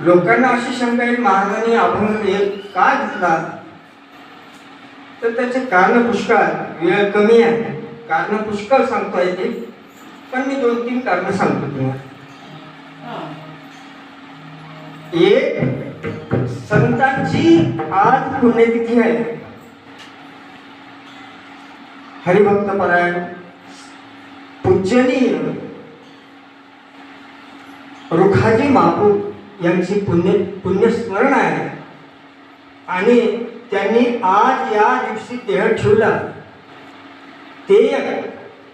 लोकांना अशी शंका येईल महाराजांनी आपण एक का घेतला तर त्याचे कारण पुष्कळ वेळ कमी आहे. कारण पुष्कळ सांगता येते पण मी दोन तीन कारण सांगतो तुम्हाला. एक संतांची आज पुण्यतिथी आहे. हरिभक्त परायण पूजनीय रुखाजी महापू यांची पुण्य पुण्यस्मरण आहे. आणि त्यांनी आज या दिवशी देह ठेवला. ते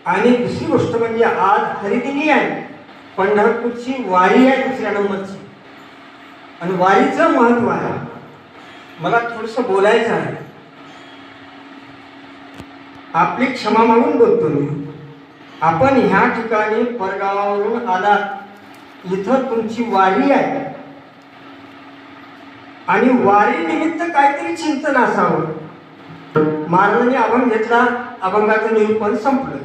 आणि दुसरी गोष्ट म्हणजे आज हरिदिनी आहे. पंढरपूरची वारी आहे दुसऱ्या नंबरची. आणि वारीचं महत्त्व आहे. मला थोडंसं बोलायचं आहे. आपली क्षमा मागून बोलतो मी. आपण ह्या ठिकाणी परगावावरून आलात. इथं तुमची वारी आहे. आणि वारी निमित्त काहीतरी चिंतन असावं. महाराजांनी अभंग घेतला अभंगाचं निरूपण संपलं.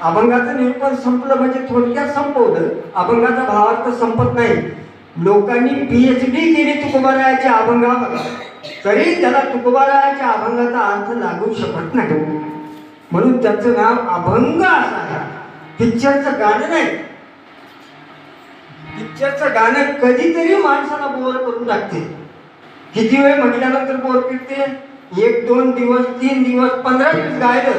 अभंगाचं निरूपण संपलं म्हणजे थोडक्यात संपवलं. अभंगाचा भावार्थ संपत नाही. लोकांनी पी एच डी केली तुकोबारायाच्या अभंगावर. तरी त्याला तुकोबारायाच्या अभंगाचा अर्थ लागू शकत नाही. म्हणून त्याचं नाव अभंग असा पिक्चरचं गाणं नाही. पिक्चरचं गाणं कधीतरी माणसाला बोर करून टाकते. किती वेळ म्हटल्यानंतर बोर करते एक दोन दिवस तीन दिवस पंधरा दिवस गायलं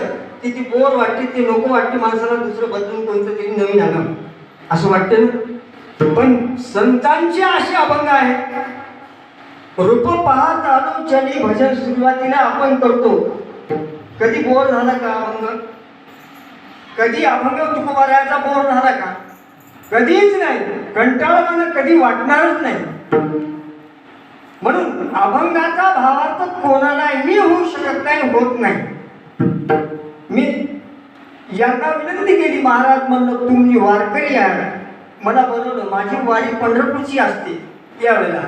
की ती बोर वाटते ते नको वाटते माणसाला दुसरं बदलून कोणतं तरी नवीन आलं. असं वाटतं ना? पण संतांचे असे अभंग आहेत. रूप पाहत आलो चली भजन सुरुवातीला आपण करतो. कधी बोर झाला का अभंग? कधी अभंग तुकोबारायाचा बोर झाला का? कधीच नाही. कंटाळवानं कधी वाटणारच नाही. म्हणून अभंगाचा भावार्थ कोणालाही होऊ शकत नाही होत नाही. मी यांना विनंती केली महाराज म्हणलं तुम्ही वारकरी आहे मला बनवलं माझी वारी पंढरपूरची असते यावेळेला.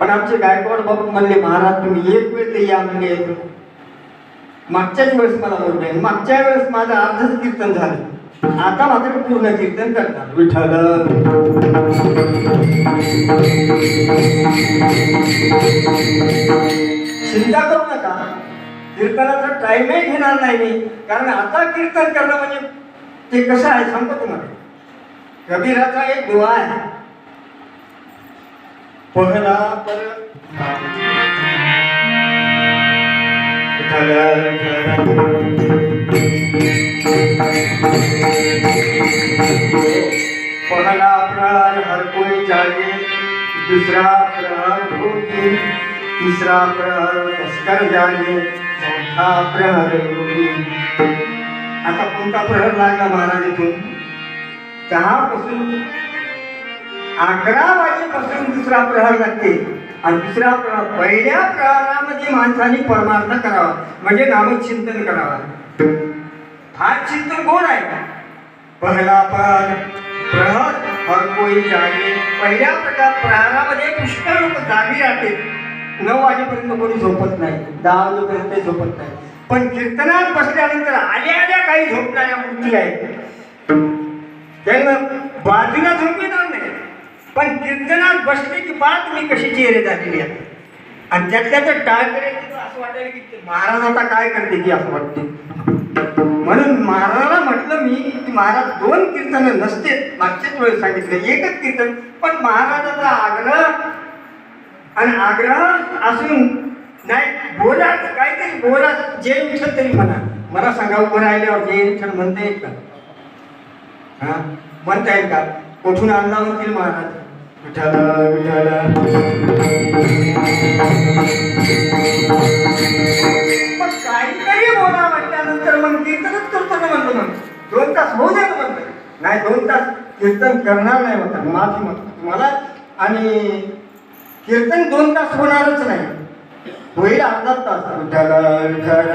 पण आमचे गायकवाड बाबू म्हणले महाराज तुम्ही एक वेळ ते या म्हणजे येतो मागच्याच वेळेस मला बोलले मागच्या वेळेस माझं अर्धच कीर्तन झालं. आता मात्र पूर्ण कीर्तन करणार. विठ्ठल चिंता करू नका. कीर्तनाचा टाइमही घेणार नाही मी. कारण आता कीर्तन करणं म्हणजे ते कसं आहे सांगतो तुम्हाला. कबीराचा एक दुवा आहे. पहला पर विठ्ठल, पहला प्रहर हर कोई जाने दूसरा प्रहर भोगी तीसरा प्रहर तस्कर जाने चौथा प्रहर योगी. आता कोणता प्रहर लागला महाराज इथून दहापासून अकरा वाजेपासून दुसरा प्रहर लागते. आणि दुसरा प्रहार पहिल्या प्रहारामध्ये माणसाने परमार्थ करावा. म्हणजे नामचिंतन करावा. फार चिंतन कोण आहे? पहिला प्रहर प्रहर हर कोई जागे. पहिल्या प्रकार प्रहारामध्ये पुष्कळ लोक जागी राहते. नऊ वाजेपर्यंत कोणी झोपत नाही. दहा वाजेपर्यंत झोपत नाही. पण कीर्तनात बसल्यानंतर आल्या आल्या काही झोपणाऱ्या मूर्ती आहेत. त्यांना बाजूला झोप येणार नाही पण कीर्तनात बसले की बात मी कशी चेहरे झालेली आहे आणि त्यातल्या तर टाळ करायची असं वाटायला की ते महाराज आता काय करते की असं वाटते? म्हणून महाराजाला म्हटलं मी की महाराज दोन कीर्तन नसते. मागच्याच वेळेस सांगितलं एकच कीर्तन. पण महाराजाचा आग्रह आणि आग्रह असून नाही बोलाच काहीतरी बोलाच जे विठ्ठल तरी म्हणा. मला सांगा उभं राहिल्यावर जे विठ्ठल म्हणता येईल का? हा? म्हणता येईल का? कुठून आणला म्हणतील महाराज? विठ्ठल विठ्ठल. मग काहीतरी बोला म्हटल्यानंतर मग कीर्तनच करतो ना म्हणतो मग. दोन तास होऊ दे ना म्हणलं नाही दोन तास कीर्तन करणार नाही म्हणतात. माझी मत तुम्हाला. आणि कीर्तन दोन तास होणारच नाही. होईल अर्धा तास. विठ्ठल विठ्ठल.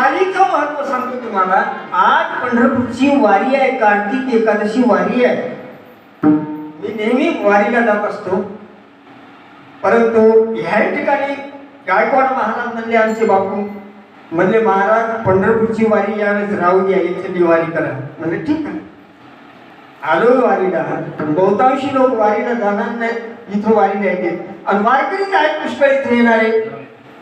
वारीचं महत्त्व सांगतो तुम्हाला. आज पंढरपूरची वारी आहे कार्तिक एकादशी वारी आहे. मी नेहमी वारीला जात असतो. परंतु ह्या ठिकाणी गायकवाड महाराज म्हणले आमचे बापू म्हणले महाराज पंढरपूरची वारी यावेळेस राहू द्या इथली वारी करा. म्हणजे ठीक आहे. आलो वारीला. बहुतांशी लोक वारीला जाणार नाहीत इथं वारीला येते आणि वारकरीच आहेत पुष्कळ इथे येणारे?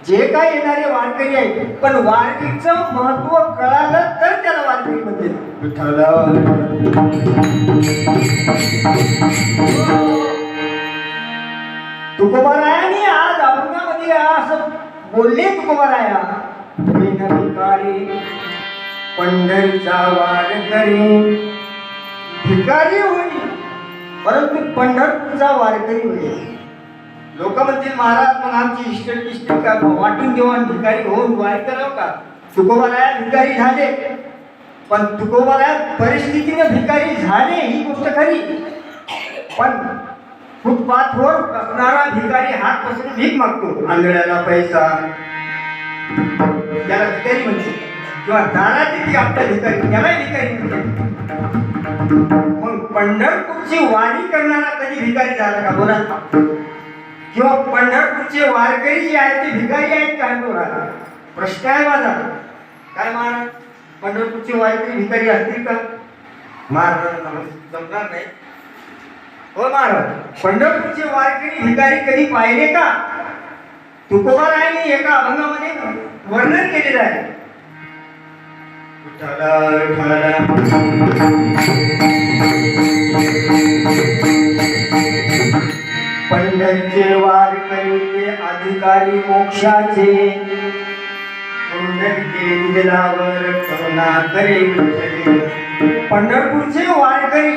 जे काय येणारे वारकरी आहेत पण वारकरीचं महत्त्व कळालं तर त्याला वारकरी म्हणते तुकोबारायाने आज अभंगामध्ये असं बोलले तुकोबाराया भिकारी पंढरीचा वारकरी भिकारी होईल परंतु पंढरपूरचा वारकरी होईल. लोक म्हणतील महाराज मग आमची इष्ट इष्ट का? वाटून घेऊन भिकारी होऊन वाय करावं का? तुकोबाराया भिकारी झाले. पण तुकोबाराया परिस्थितीने भिकारी झाले ही गोष्ट खरी. पण फुटपाथवर असणारा भिकारी हात पसरून भीक मागतो. आंधळ्याला पैसा. त्याला भिकारी म्हणते किंवा दाराची ती आपल्या भिकारी त्यालाही भिकारी म्हणते मग पंढरपूरची वाणी करणारा कधी भिकारी झाला का? बोला किंवा पंढरपूरचे वारकरी जे आहेत ते भिकारी आहेत का बोला प्रश्न आहे माझा. काय महाराज पंढरपूरचे वारकरी भिकारी असतील का? महाराजांना जमणार नाही. हो महाराज पंढरपूरचे वारकरी भिकारी कधी पाहिले का? तुकोबारायांनी एका अभंगामध्ये वर्णन केलेलं आहे. विठ्ठला, विठ्ठला. त्यांचे वारकरी ते अधिकारी मोक्षाचे. पंढरचे करुणा करे पंढरपूरचे वारकरी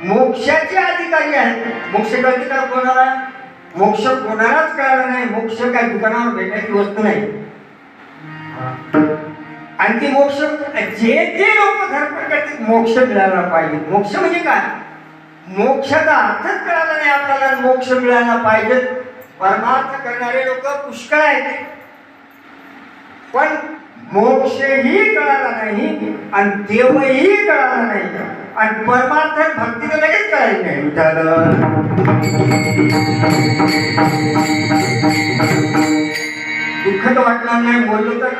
मोक्षाचे अधिकारी आहेत. मोक्ष कळते का कोणाला? मोक्ष कोणालाच कळाला नाही. मोक्ष काय दुकानावर भेटण्याची वस्तू नाही. आणि ते मोक्ष जे जे लोक धर्म करतात मोक्ष मिळाला पाहिजे. मोक्ष म्हणजे काय? मोक्षाचा अर्थच कळाला नाही आपल्याला. मोक्ष मिळाला पाहिजे. परमार्थ करणारे लोक पुष्कळ आहेत. पण मोक्षही कळाला नाही आणि देवही कळाला नाही. आणि परमार्थ भक्ती तर लगेच कळाली नाही. दुःख तर वाटणार नाही. बोललो तर.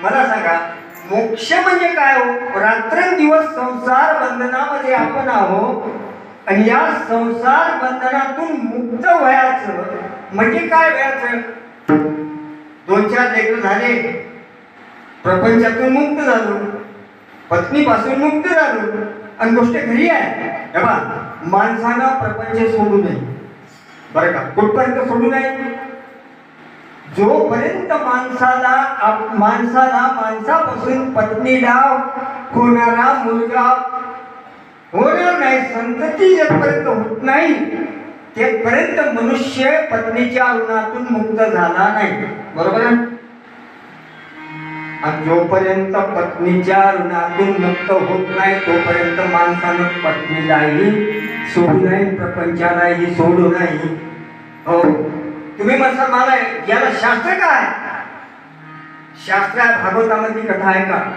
मला सांगा मोक्ष म्हणजे काय हो? रात्रंदिवस संसार बंधनामध्ये आपण आहोत आणि या संसार बंधनातून मुक्त व्हायचं म्हणजे काय व्हायचं दोन चार लेकर झाले प्रपंचातून मुक्त झालो पत्नीपासून मुक्त झालो आणि गोष्ट घरी आहे. बा माणसानं प्रपंच सोडू नये. बरं का? कुठपर्यंत सोडू नये? जोपर्यंत माणसाला आप- माणसाला माणसापासून पत्नीला कोणाला मुलगा होणार नाही संतती जेपर्यंत होत नाही तेपर्यंत मनुष्य पत्नीच्या ऋणातून मुक्त झाला नाही. बरोबर आणि जोपर्यंत पत्नीच्या ऋणातून मुक्त होत नाही तोपर्यंत माणसानं पत्नीलाही सोडू नाही प्रपंचालाही सोडू नाही. हो. तुम्ही म्हणसाल मला याला शास्त्र काय शास्त्र आहे भागवतामधली कथा आहे का?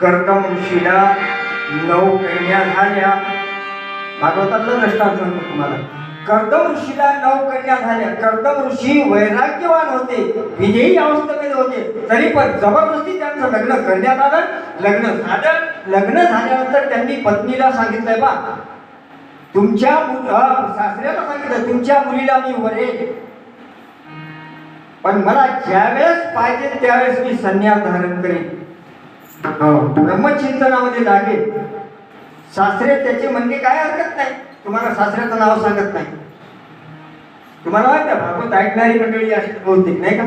कर्तम ऋषीला नऊ कन्या झाल्या. भागवतातलं दृष्टांत सांगतो तुम्हाला. कर्दम ऋषीला नऊ कन्या झाल्या. कर्दम ऋषी वैराग्यवान होते विजयी अवस्थेमध्ये होते. तरी पण जबरदस्ती त्यांचं लग्न करण्यात आलं. लग्न झालं. लग्न झाल्यानंतर त्यांनी पत्नीला सांगितलंय बा तुमच्या सासऱ्याला सांगितलं तुमच्या मुलीला मी वरेल. पण मला ज्यावेळेस पाहिजे त्यावेळेस मी संन्यास धारण करेन. ब्रह्मचिंतनामध्ये लागेल. सासरे त्याचे म्हणणे काय हरकत नाही. तुम्हाला सासऱ्याचं नाव सांगत नाही. तुम्हाला माहिती आहे भागवत ऐकणारी मंडळी अशी बहुतेक नाही का?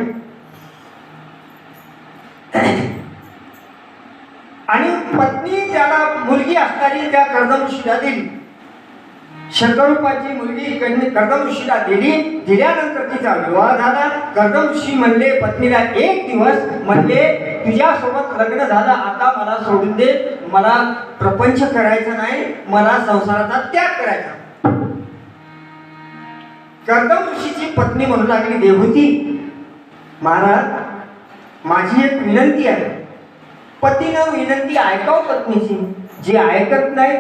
आणि पत्नी त्याला मुलगी असणारी त्या कर्दमऋषीला दिली शतरूपाची मुलगी कन्या- कर्दमऋषीला दिली. दिल्यानंतर तिचा विवाह झाला. कर्दमऋषी म्हणले पत्नीला एक दिवस म्हणले तुझ्यासोबत लग्न झालं आता मला सोडून दे. मला प्रपंच करायचा नाही मला संसाराचा त्याग करायचा. कर्दम ऋषीची पत्नी म्हणू लागली देवहूती महाराज माझी एक विनंती आहे. पतीनं विनंती ऐकाव पत्नीची. जी ऐकत नाही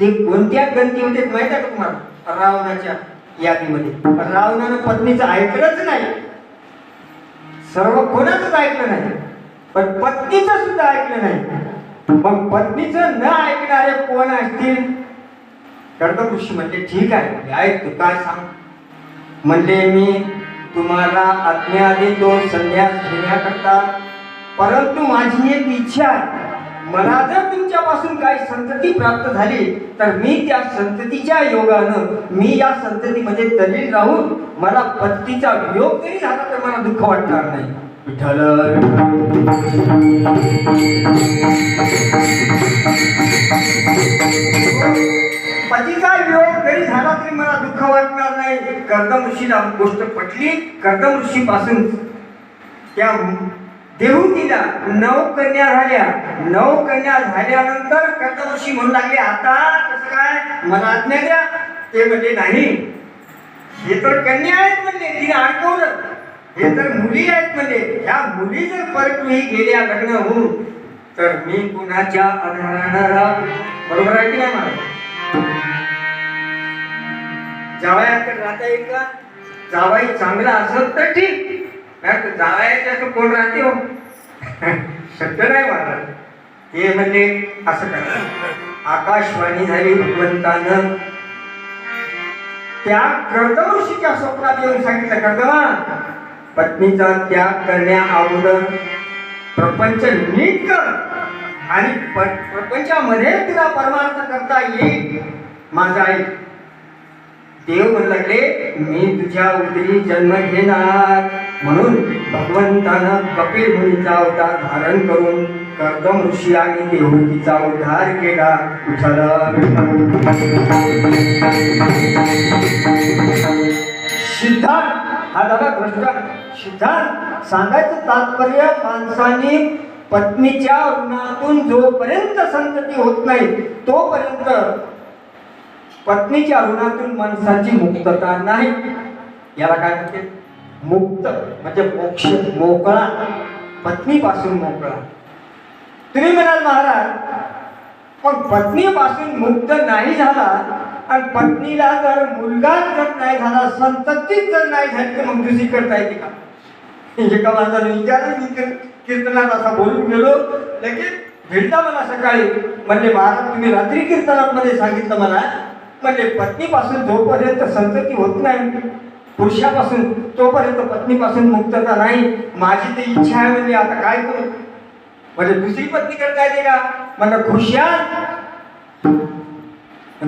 ते कोणत्या गंती होते माहीत आहे का तुम्हाला? रावणाच्या यादीमध्ये. रावणानं पत्नीचं ऐकलंच नाही. सर्व कोणाचंच ऐकलं नाही. पण पत्नीचं सुद्धा ऐकलं नाही. मग पत्नीचं न ऐकणारे कोण असतील? कर्दम ऋषी म्हणले ठीक आहे ऐक तू काय सांग? म्हणले मी तुम्हाला आज्ञा देतो संन्यास घेण्याकरता. परंतु माझी एक इच्छा आहे. मला जर तुमच्यापासून काही संतती प्राप्त झाली तर मी त्या संततीच्या योगानं मी या संततीमध्ये दलील राहून मला पत्नीचा वियोग जरी झाला तर मला दुःख वाटणार नाही. विठ्ठल. पतीचा वियोग जरी झाला तरी मला दुःख वाटणार नाही. कर्दम ऋषीला गोष्ट पटली. कर्दम ऋषीपासून त्या देऊन दिला. नऊ कन्या झाल्या. नऊ कन्या झाल्यानंतर कर्दम म्हणू लागले आता कसं काय? मला आज्ञा द्या. ते म्हणले नाही. हे तर कन्या आहेत म्हणले तिने अडकवलं. हे तर मुली आहेत म्हणले. ह्या मुली जर परत मी गेल्या लग्न होऊन तर मी कुणाच्या आधारानं बरोबर आहे की नाही मला जावयाकडे राहता येईल का? जावाई चांगला असत तर ठीक. नाही तर कोण राहते हो? शक्य नाही मला ते म्हणजे असं करा. आकाशवाणी झाली भगवंतानं त्या कर्दवशीच्या स्वप्नात येऊन सांगितलं कर्दमा पत्नीचा त्याग करण्या अगोदर प्रपंच नीट कर. आणि प्रपंचामध्ये तुला परमार्थ करता येईल. माझा आई देव म्हणू लागले मी तुझ्या उदरी जन्म घेणार. म्हणून भगवंतानं कपिल मुनीचा अवतार धारण करून कर्दम ऋषी आणि देवकीचा उद्धार केला. विठ्ठल सिद्धांत हा झाला दृष्टा सिद्धांत सांगायचं तात्पर्य माणसाने पत्नीच्या ऋणातून जोपर्यंत संतती होत नाही तोपर्यंत पत्नीच्या ऋणातून माणसाची मुक्तता नाही. याला काय म्हणते मुक्त म्हणजे मोक्ष मोकळा पत्नीपासून मोकळा. तुम्ही म्हणाल महाराज पण पत्नीपासून मुक्त नाही झाला आणि पत्नीला जर मुलगा जर नाही झाला संततीच जर नाही झाली तर मग दुसरी करता येते का? एका माणसाने विचारलं मी कीर्तनात असा बोलून गेलो. लगेच भिडला मला सकाळी. म्हणले महाराज तुम्ही रात्री कीर्तनामध्ये सांगितलं मला म्हणजे पत्नीपासून जोपर्यंत संतती होत नाही पुरुषापासून तोपर्यंत पत्नीपासून मुक्तता नाही. माझी ती इच्छा आहे म्हणजे आता काय करू? म्हणजे दुसरी पत्नी करता येते का? मला खुशाल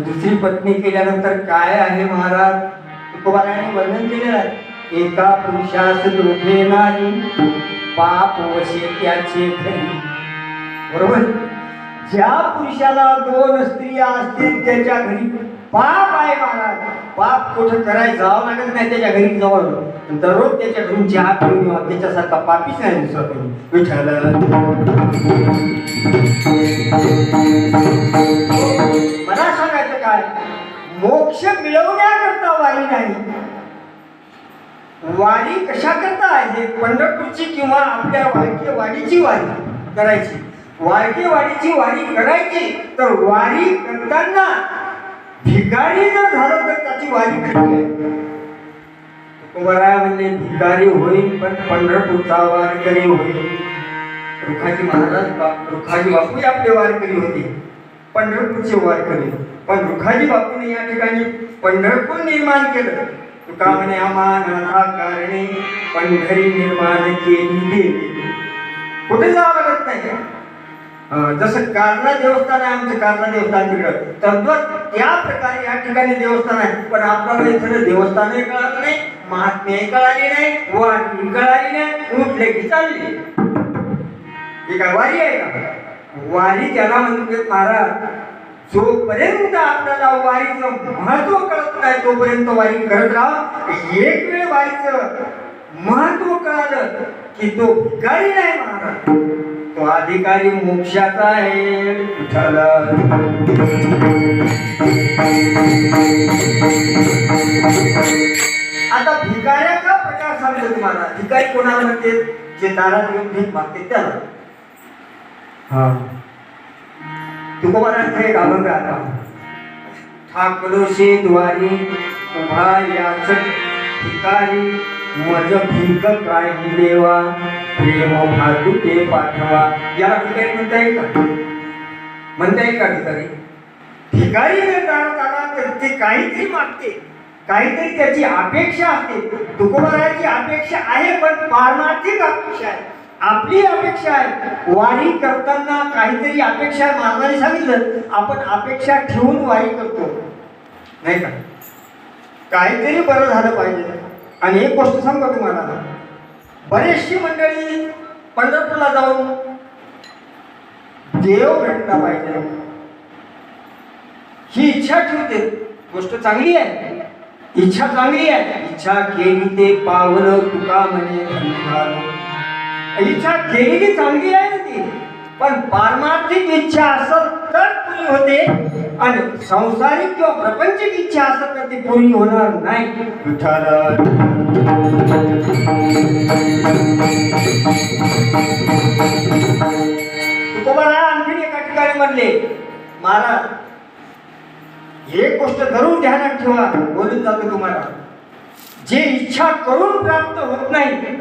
दुसरी पत्नी केल्यानंतर काय आहे महाराज? तुकोबाराने वर्णन केलेलं आहे. एका पुरुषास दोघे नाही पाप वशे त्याचे घरी बरोबर? ज्या पुरुषाला दोन स्त्रिया असतील त्याच्या घरी पाप आहे महाराज. पाप कुठं करायचं? जावं लागत नाही त्याच्या घरी जवळ. दररोज त्याच्या घरून चहा पिऊन त्याच्यासारखा पापीच नाही दुसरा कोणी. विठ्ठल. मला सांगायचं काय? मोक्ष मिळवण्याकरता वारी नाही. वारी कशा करता आहे पंढरपूरची किंवा आपल्या वाळके वाडीची वारी करायची. वाळके वाडीची वारी करायची तर वारी करताना भिकारी जर झालं तर त्याची वारी खरी तुकोबाराय म्हणजे भिकारी होईल पण पंढरपूरचा वारकरी होईल. रुखाजी महाराज रुखाजी बापू आपले वारकरी होते. पंढरपूरचे वारकरी. पण रुखाजी बापूने या ठिकाणी पंढरपूर निर्माण केलं. तुका म्हणे अमानाथा कारणे पंढरी निर्माण केली देवी कुठे जावं लागत नाही जसं कारला देवस्थान आहे आमचं कारला देवस्थान तिकडं. तद्वत त्या प्रकारे या ठिकाणी देवस्थान आहे. पण आपल्याला इथं देवस्थानही कळालं नाही महात्म्याही कळाली नाही वारी कळाली नाही उठले की चालली ही काय वारी आहे का? वारी त्याला म्हणते महाराज जोपर्यंत आपल्याला वारीचं महत्त्व कळत नाही तोपर्यंत वारी करत राहा. एक वेळ वारीचं महत्त्व कळालं की तो भिकारी नाही महाराज. तो अधिकारी मोक्षाचा आहे. आता भिकाऱ्याचा प्रकार सांगतो तुम्हाला. भिकारी कोणाला म्हणते? जे दारात येऊन भीक मागते त्याला. हा. तुकोबारांचा एक अभंग आता. ठाकलो शे द्वारी उभा याचक भिकारी मज भिंक काय देवा? प्रेम भातुके पाठवा. याला ठिकाणी म्हणता येईल का? म्हणता येईल का ठिकाणी ठिकाणी जर दारात आला तर ते काहीतरी मागते. काहीतरी त्याची अपेक्षा असते. तुकोबाराची अपेक्षा आहे पण पारमार्थिक अपेक्षा आहे. आपली अपेक्षा आहे. वारी करताना काहीतरी अपेक्षा महाराजांनी सांगितलं आपण अपेक्षा ठेवून वारी करतो. नाही का? काहीतरी बरं झालं पाहिजे. आणि एक गोष्ट सांगतो तुम्हाला. बरेचशी मंडळी पंढरपूरला जाऊन देव भेटला पाहिजे. ही इच्छा ठेवते. गोष्ट चांगली आहे. इच्छा चांगली आहे. इच्छा केली ते पावलं तुका म्हणे इच्छा केलेली चांगली आहे ना ती. पण पारमार्थिक इच्छा असेल तर पूर्ण होते आणि संसारिक किंवा प्रपंचिक इच्छा असेल तर ती पूर्ण होणार नाही. तुकोबाला आणखीन एका ठिकाणी म्हणले महाराज एक गोष्ट धरून ध्यानात ठेवा बोलून जातो तुम्हाला. जे इच्छा करून प्राप्त होत नाही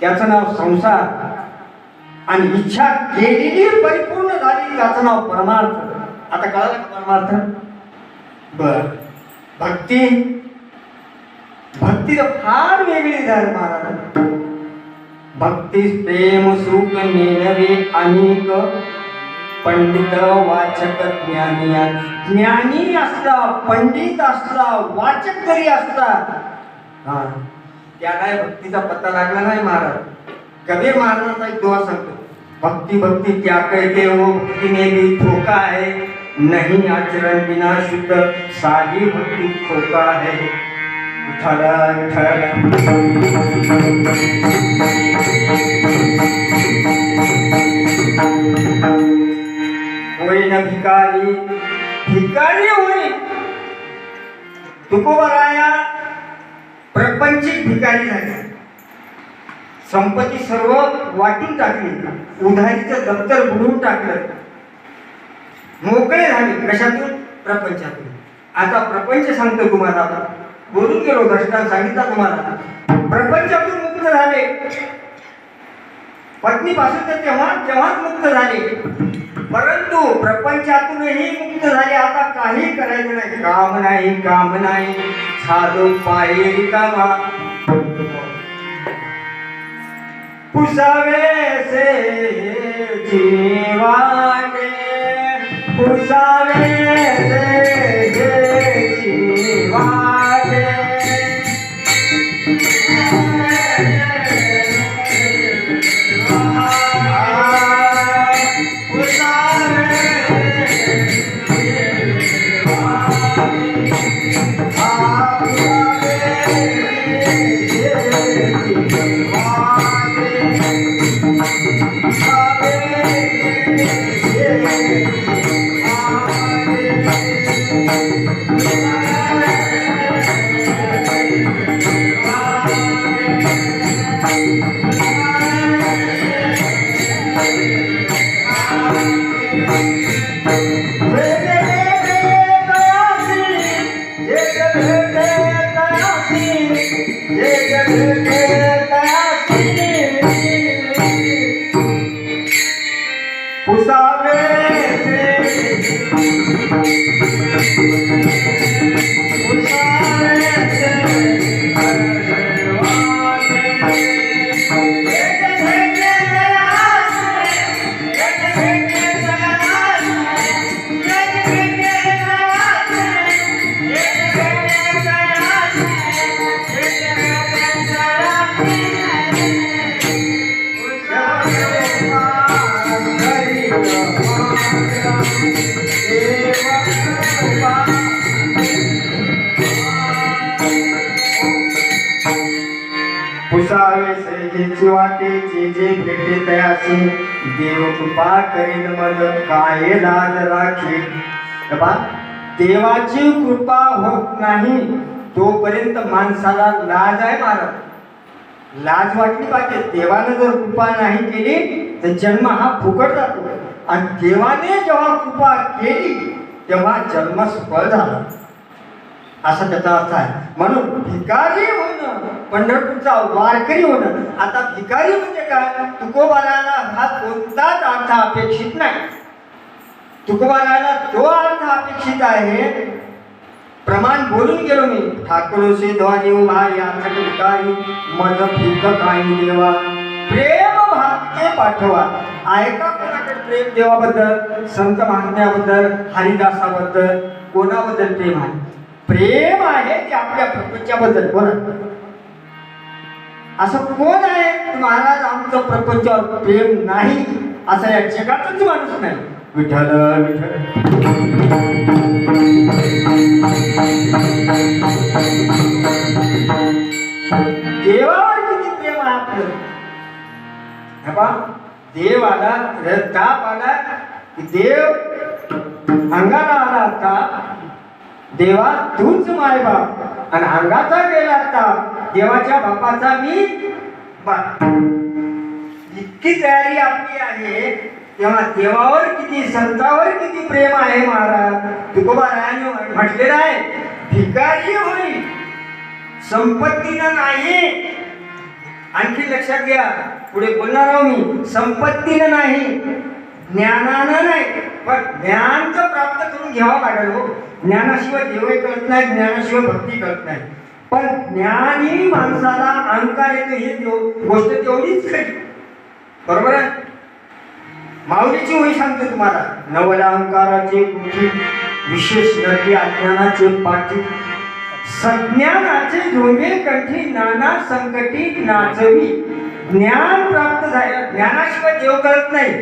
त्याचं नाव संसार. आणि इच्छा केलेली परिपूर्ण झाली त्याचं नाव परमार्थ. आता कळालं का परमार्थ? बर. भक्ती. भक्ती तर फार वेगळी झाली महाराज भक्ती प्रेम सुख नेणारे अनेक. पंडित वाचक ज्ञानी. ज्ञानी असला पंडित असला वाचक जरी असला हा त्याला भक्तीचा पत्ता लागला नाही महाराज. कबीर महाराजांचा एक दोहा सांगतो. भक्ति भक्ति क्या कहते हो भक्ति में भी धोखा है? नहीं आचरण बिना शुद्ध सारी भक्ति धोखा है। थरा थरा कोई न भिकारी भिकारी होय तुकोबराया प्रपंचिक भिकारी झाले संपत्ती सर्व वाटून टाकली. उधारीचं दप्तर बुडवून टाकलं. मोकळे झाले कशातून प्रपंचातून. आता प्रपंच सांगतो तुम्हाला आता. बोलून गेलो दृष्टांत सांगितला तुम्हाला प्रपंचातून मुक्त झाले. पत्नीपासून तर तेव्हा तेव्हाच मुक्त झाले. परंतु प्रपंचातूनही मुक्त झाले. आता काही करायचं नाही. काम नाही काम नाही. साधो पायी रिकामा. પૂછાવે છે જીવાને પૂછાવે છે જીવાને करीन करील काय लाज राखी? बा देवाची कृपा होत नाही तोपर्यंत माणसाला लाज आहे महाराज लाज वाटली पाहिजे. देवानं जर कृपा नाही केली तर जन्म हा फुकट जातो. आणि देवाने जेव्हा कृपा केली तेव्हा जन्म सफळ झाला. असा त्याचा अर्थ आहे. म्हणून भिकारी होणं पंढरपूरचा वारकरी होणं आता भिकारी म्हणजे काय? तुकोबाराला हा कोणताच अर्थ अपेक्षित नाही. तुकोबाराला तो अर्थ अपेक्षित आहे प्रमाण बोलून गेलो मी. ठाकरोसे ध्वनी उभा यासाठी भिकारी मज भिक काही देवा. प्रेम भागते पाठवा. ऐका कोणाकडे प्रेम देवाबद्दल? संत महात्म्याबद्दल? हरिदासाबद्दल? कोणाबद्दल प्रेम आहे? प्रेम आहे ते आपल्या प्रपंचाबद्दल कोणा असं कोण आहे? महाराज आमचं प्रपंचावर प्रेम नाही असा या जगातच माणूस नाही. विठ्ठल देवावर किती प्रेम आहे आपलं? हे पहा, देव आला ताप आला की देव अंगाला आला आता देवा तूच माय बाप. आणि अंगाचा गेला आता. देवाच्या बापाचा मी बाप. इतकी तयारी आपली आहे. तेव्हा देवावर किती संतावर किती प्रेम आहे महाराज? तुकोबारायाने म्हटलेलं आहे भिकारी होईल. संपत्तीनं नाही. आणखी लक्षात घ्या. पुढे बोलणार आहो मी. संपत्तीनं नाही. ज्ञानानं नाही पण ज्ञान तर प्राप्त करून घ्यावं लागेल हो. ज्ञानाशिवाय देवही कळत नाही ज्ञानाशिवाय भक्ती कळत नाही. पण ज्ञानी माणसाला अहंकार येतो हे देव- गोष्ट तेवढीच खरी. बरोबर आहे? माऊलीची होई सांगतो तुम्हाला. नवल अहंकाराचे विशेष नदी अज्ञानाचे पाठी सज्ञानाचे झोंबे कंठी नाना संकटी नाचवी. ज्ञान प्राप्त झालं ज्ञानाशिवाय देव कळत नाही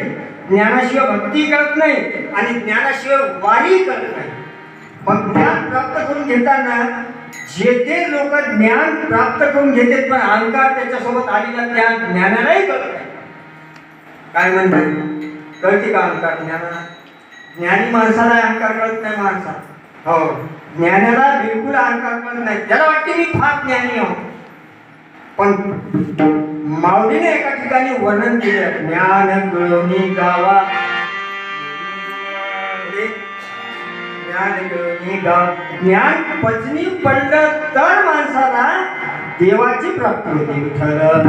ज्ञानाशिवाय भक्ती कळत नाही आणि ज्ञानाशिवाय वारी कळत नाही. मग ज्ञान प्राप्त करून घेताना जे ते लोक ज्ञान प्राप्त करून घेतात पण अहंकार त्याच्यासोबत आलेला ज्ञान ज्ञानालाही कळत नाही. काय म्हणतात कळते का अहंकार ज्ञानाला? ज्ञानी माणसाला अहंकार कळत नाही माणसा हो. ज्ञानाला बिलकुल अहंकार कळत नाही. त्याला वाटते मी फार ज्ञानी आहो. पण माऊलीने एका ठिकाणी वर्णन केलं. ज्ञान मिळवणी गावा. ज्ञान मिळवणी गाव. ज्ञान पचनी पडलं तर माणसाला देवाची प्राप्ती होते. विठ्ठल